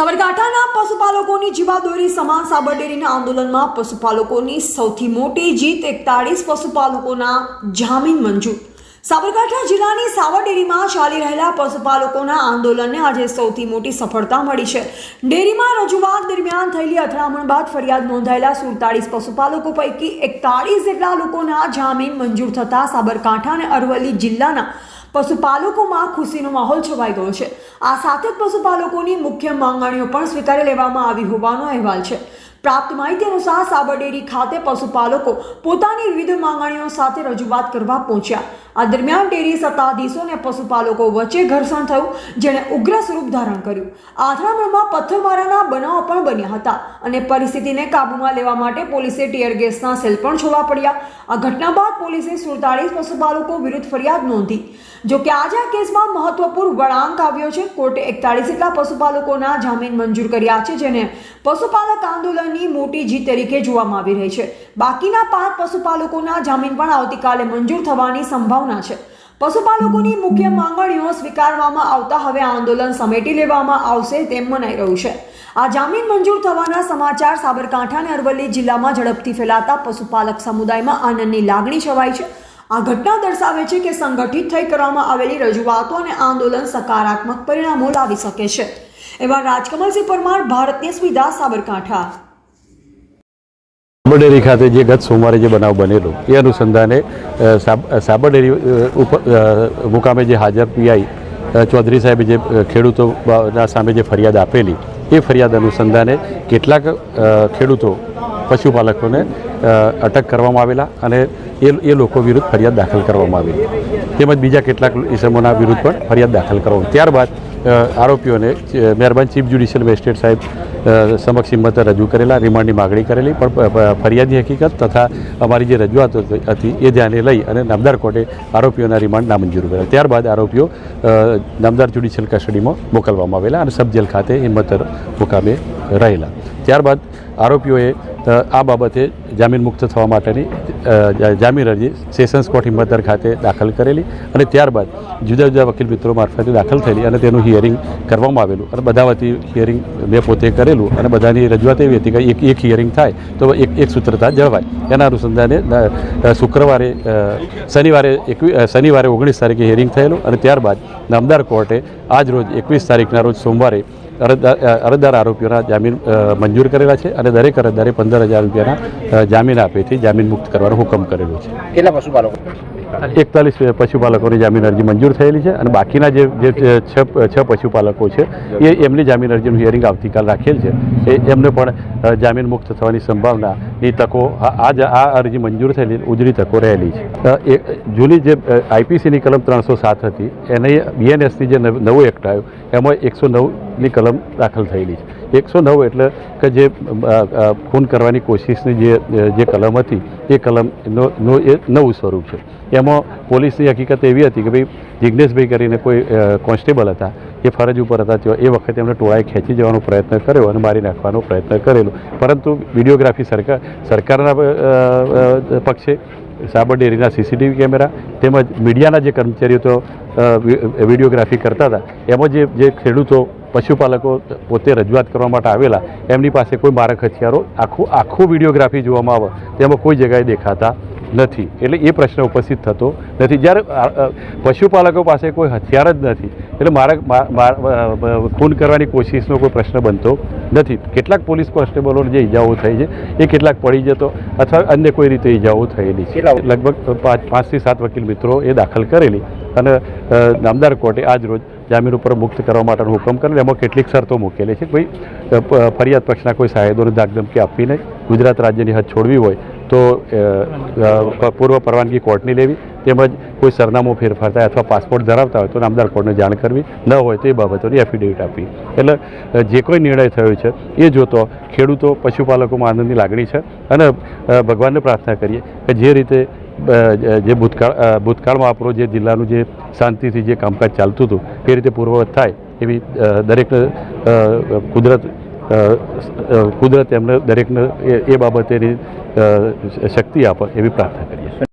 સાબરકાંઠાના પશુપાલકોની જીવાદોરી સમાન સાબરડેરીના આંદોલનમાં પશુપાલકોની સૌથી મોટી જીત એકતાળીસ પશુપાલકોના જામીન મંજૂર. સાબરકાંઠા જિલ્લાની સાવરડેરીમાં ચાલી રહેલા પશુપાલકોના આંદોલનને આજે સૌથી મોટી સફળતા મળી છે. ડેરીમાં રજૂઆત દરમિયાન થયેલી અથડામણ બાદ ફરિયાદ નોંધાયેલા સુડતાળીસ પશુપાલકો પૈકી એકતાળીસ જેટલા લોકોના જામીન મંજૂર થતાં સાબરકાંઠા અને અરવલ્લી જિલ્લાના પશુપાલકોમાં ખુશીનો માહોલ છવાઈ ગયો છે. આ સાથે જ પશુપાલકોની મુખ્ય માંગણીઓ પણ સ્વીકારી લેવામાં આવી હોવાનો અહેવાલ છે. પ્રાપ્ત માહિતી અનુસાર સાબરડેરી ખાતે પશુપાલકો પોતાની વિવિધ માંગણીઓ સાથે રજૂઆત કરવા પહોંચ્યા. આ દરમિયાન ડેરી સત્તાધીશો અને પશુપાલકો વચ્ચે ઘર્ષણ થયું, જેણે ઉગ્ર સ્વરૂપ ધારણ કર્યું. આથરામણમાં પથ્થરમારાના બનાવો પણ બન્યા હતા અને પરિસ્થિતિને કાબૂમાં લેવા માટે પોલીસે ટીયર ગેસના સેલ પણ છોડવા પડ્યા. આ ઘટના બાદ પોલીસે સુડતાળીસ પશુપાલકો વિરુદ્ધ ફરિયાદ નોંધી. જો કે આજે આ કેસમાં મહત્વપૂર્ણ વળાંક આવ્યો છે. કોર્ટે એકતાળીસ જેટલા પશુપાલકોના જામીન મંજૂર કર્યા છે, જેને પશુપાલક આંદોલનની મોટી જીત તરીકે જોવામાં આવી રહી છે. બાકીના પાંચ પશુપાલકોના જામીન પણ આવતીકાલે મંજૂર થવાની સંભાવના છે. પશુપાલકોની મુખ્ય માંગણીઓ સ્વીકારવામાં આવતા હવે આંદોલન સમેટી લેવામાં આવશે તેમ મનાઈ રહ્યું છે. આ જામીન મંજૂર થવાના સમાચાર સાબરકાંઠા અને અરવલ્લી જિલ્લામાં ઝડપથી ફેલાતા પશુપાલક સમુદાયમાં આનંદની લાગણી છવાઈ છે. આ ઘટના દર્શાવે છે કે સંગઠિત થઈ કરવામાં આવેલી રજૂઆતો અને આંદોલન સકારાત્મક પરિણામો લાવી શકે છે. એવા રાજકમલસિંહ પરમાર, ભારતની સુવિધા, સાબરકાંઠા. સાબરડેરી ખાતે જે ગત સોમવારે જે બનાવ બનેલો, એ અનુસંધાને સાબરડેરી ઉપર મુકામે જે હાજર પીઆઈ ચૌધરી સાહેબે જે ખેડૂતોના સામે જે ફરિયાદ આપેલી, એ ફરિયાદ અનુસંધાને કેટલાક ખેડૂતો, પશુપાલકોને અટક કરવામાં આવેલા અને એ એ લોકો વિરુદ્ધ ફરિયાદ દાખલ કરવામાં આવેલી. તેમજ બીજા કેટલાક ઇસમોના વિરુદ્ધ પણ ફરિયાદ દાખલ કરવામાં ત્યારબાદ આરોપીઓને મહેરબાન ચીફ જ્યુડિશિયલ મેજિસ્ટ્રેટ સાહેબ સમક્ષ હિંમત રજૂ કરેલા, રિમાન્ડની માગણી કરેલી, પણ ફરિયાદની હકીકત તથા અમારી જે રજૂઆત હતી- એ ધ્યાને લઈ અને નામદાર કોર્ટે આરોપીઓના રિમાન્ડ નામંજૂર કર્યા. ત્યારબાદ આરોપીઓ નામદાર જ્યુડિશિયલ કસ્ટડીમાં મોકલવામાં આવેલા અને સબજેલ ખાતે હિંમતર મુકામે રહેલા. ત્યારબાદ આરોપીઓએ આ બાબતે જામીન મુક્ત થવા માટેની જામીન અરજી સેશન્સ કોર્ટ હિંમતનગર ખાતે દાખલ કરેલી અને ત્યારબાદ જુદા જુદા વકીલ મિત્રો મારફતે દાખલ થયેલી અને તેનું હિયરિંગ કરવામાં આવેલું. અને બધા વતી હિયરિંગ મેં પોતે કરેલું અને બધાની રજૂઆત એવી હતી કે એક એક હિયરિંગ થાય તો એક એક સૂત્રતા જળવાય. એના અનુસંધાને શુક્રવારે શનિવારે એકવી શનિવારે ઓગણીસ તારીખે હિયરિંગ થયેલું અને ત્યારબાદ નામદાર કોર્ટે આજ રોજ એકવીસ તારીખના રોજ સોમવારે અરજદાર અરજદાર આરોપીઓના જામીન મંજૂર કરેલા છે અને દરેક અરજદારે પંદર હજાર રૂપિયાના જામીન આપેથી જામીન મુક્ત કરવાનો હુકમ કરેલો છે. કેટલા પશુપાલકો? એકતાલીસ પશુપાલકોની જામીન અરજી મંજૂર થયેલી છે અને બાકીના જે જે છ છ પશુપાલકો છે એ એમની જામીન અરજીનું હિયરિંગ આવતીકાલ રાખેલ છે. એ એમને પણ જામીન મુક્ત થવાની સંભાવનાની તકો, આ જ- આ અરજી મંજૂર થયેલી ઉજળી તકો રહેલી છે. જૂની જે આઈપીસીની કલમ ત્રણસો સાત હતી, એને બીએનએસની જે નવું એક્ટ આવ્યો, એમાં એકસો નવની કલમ દાખલ થયેલી છે. એકસો નવ એટલે કે જે ખૂન કરવાની કોશિશની જે જે કલમ હતી, એ કલમનો નો એ નવું સ્વરૂપ છે. એમાં પોલીસની હકીકત એવી હતી કે ભાઈ જિજ્ઞેશભાઈ કરીને કોઈ કોન્સ્ટેબલ હતા એ ફરજ ઉપર હતા. તેઓ એ વખતે એમને ટોળાએ ખેંચી જવાનો પ્રયત્ન કર્યો અને મારી નાખવાનો પ્રયત્ન કરેલો. પરંતુ વિડીયોગ્રાફી સરકાર, સરકારના પક્ષે સાબર ડેરીના સીસીટીવી કેમેરા તેમજ મીડિયાના જે કર્મચારીઓ તો વિડીયોગ્રાફી કરતા હતા, એમાં જે જે ખેડૂતો, પશુપાલકો પોતે રજૂઆત કરવા માટે આવેલા, એમની પાસે કોઈ મારક હથિયારો આખું આખું વિડીયોગ્રાફી જોવામાં આવે. તેમાં કોઈ જગ્યાએ દેખાતા નથી. એટલે એ પ્રશ્ન ઉપસ્થિત થતો નથી. જ્યારે પશુપાલકો પાસે કોઈ હથિયાર જ નથી એટલે મારા ખૂન કરવાની કોશિશનો કોઈ પ્રશ્ન બનતો નથી. કેટલાક પોલીસ કોન્સ્ટેબલોને જે ઈજાઓ થઈ છે એ કેટલાક પડી જતો અથવા અન્ય કોઈ રીતે ઈજાઓ થયેલી છે. લગભગ પાંચ પાંચથી સાત વકીલ મિત્રો એ દાખલ કરેલી અને નામદાર કોર્ટે આજ રોજ જામીન ઉપર મુક્ત કરવા માટેનો હુકમ કરેલો એમાં કેટલીક શરતો મૂકેલી છે. કે ભાઈ અ, પ- ફરિયાદ પક્ષના કોઈ સાહેદોને દાગધમકી આપીને ગુજરાત રાજ્યની હદ છોડવી હોય તો પૂર્વ પરવાનગી કોર્ટની લેવી તેમજ કોઈ સરનામું ફેરફાર થાય અથવા પાસપોર્ટ ધરાવતા હોય તો નામદાર કોર્ટને જાણ કરવી. ન હોય તો એ બાબતોની એફિડેવિટ આપવી. એટલે જે કોઈ નિર્ણય થયો છે એ જોતો ખેડૂતો, પશુપાલકોમાં આનંદની લાગણી છે અને ભગવાનને પ્રાર્થના કરીએ કે જે રીતે જે ભૂતકાળ ભૂતકાળમાં આપણો જે જિલ્લાનું જે શાંતિથી જે કામકાજ ચાલતું હતું એ રીતે પૂર્વવત થાય એવી દરેક કુદરત કુદરત એમને દરેકને એ બાબતેની શક્તિ આપે એવી પ્રાર્થના કરીએ.